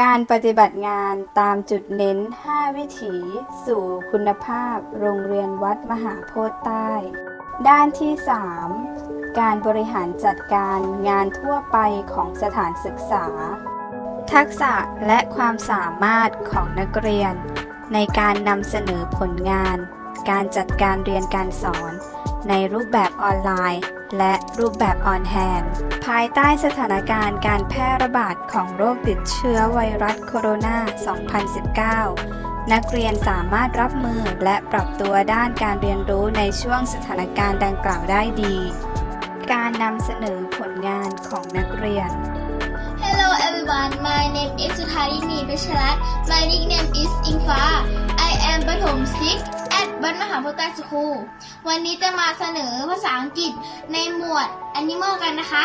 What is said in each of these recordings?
การปฏิบัติงานตามจุดเน้น 5 วิถี สู่คุณภาพ โรงเรียนวัดมหาโพธิ์ใต้ ด้านที่ 3 การบริหารจัดการงานทั่วไปของสถานศึกษา ทักษะและความสามารถของนักเรียน ในการนำเสนอผลงาน การจัดการเรียนการสอน ในรูปแบบออนไลน์ และรูปแบบออนแฮนด์ภายใต้สถานการณ์การแพร่ระบาดของโรคติดเชื้อไวรัสโคโรนา 2019 นักเรียนสามารถรับมือและปรับตัวด้านการเรียนรู้ในช่วงสถานการณ์ดังกล่าวได้ดี การนำเสนอผลงานของนักเรียน Hello everyone, my name is Sutharini Besharat. My nickname is Infa, I am ประถม6 at บ้าน วันนี้จะมาเสนอภาษาอังกฤษในหมวด Animal กันนะคะ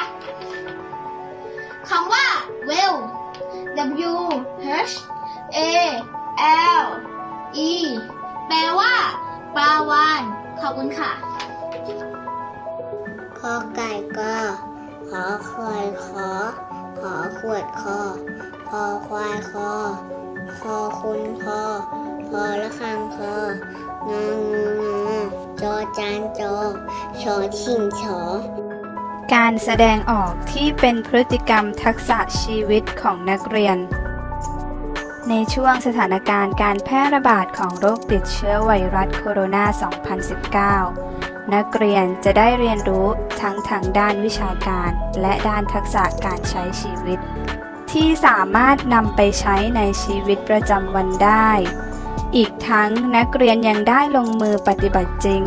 คำว่า whale W H A L E แปลว่าปลาวาฬขอบคุณค่ะกอไก่กอขอคอยขอ ขอขวดคอคอควายคอ คอคุณคอพอละคังคององูง จอจานจอชอชิงชอการแสดงออกที่เป็นพฤติกรรมทักษะชีวิตของนักเรียน ในช่วงสถานการณ์การแพร่ระบาดของโรคติดเชื้อไวรัสโคโรนา 2019 นักเรียนจะได้เรียนรู้ทั้งทางด้านวิชาการ และด้านทักษะการใช้ชีวิต ที่สามารถนำไปใช้ในชีวิตประจำวันได้ อีกทั้งนักเรียนยังได้ลงมือปฏิบัติจริง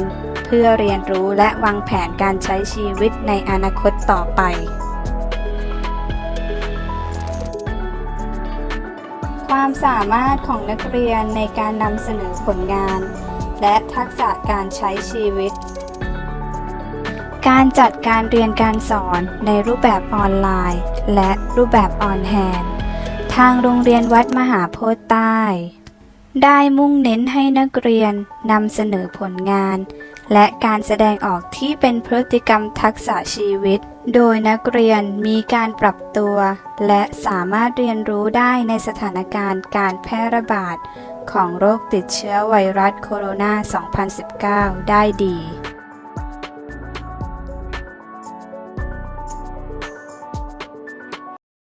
เพื่อเรียนรู้และวางแผนการใช้ชีวิตในอนาคตต่อไป ความสามารถของนักเรียนในการนำเสนอผลงาน และทักษะการใช้ชีวิต การจัดการเรียนการสอนในรูปแบบออนไลน์ และรูปแบบออนแฮนทางโรงเรียนวัดมหาโพธิ์ใต้ ได้มุ่งเน้นให้นักเรียนนำเสนอผลงาน และการแสดงออกที่เป็นพฤติกรรมทักษะชีวิต โดยนักเรียนมีการปรับตัว และสามารถเรียนรู้ได้ในสถานการณ์การแพร่ระบาด ของโรคติดเชื้อไวรัสโคโรนา 2019 ได้ดี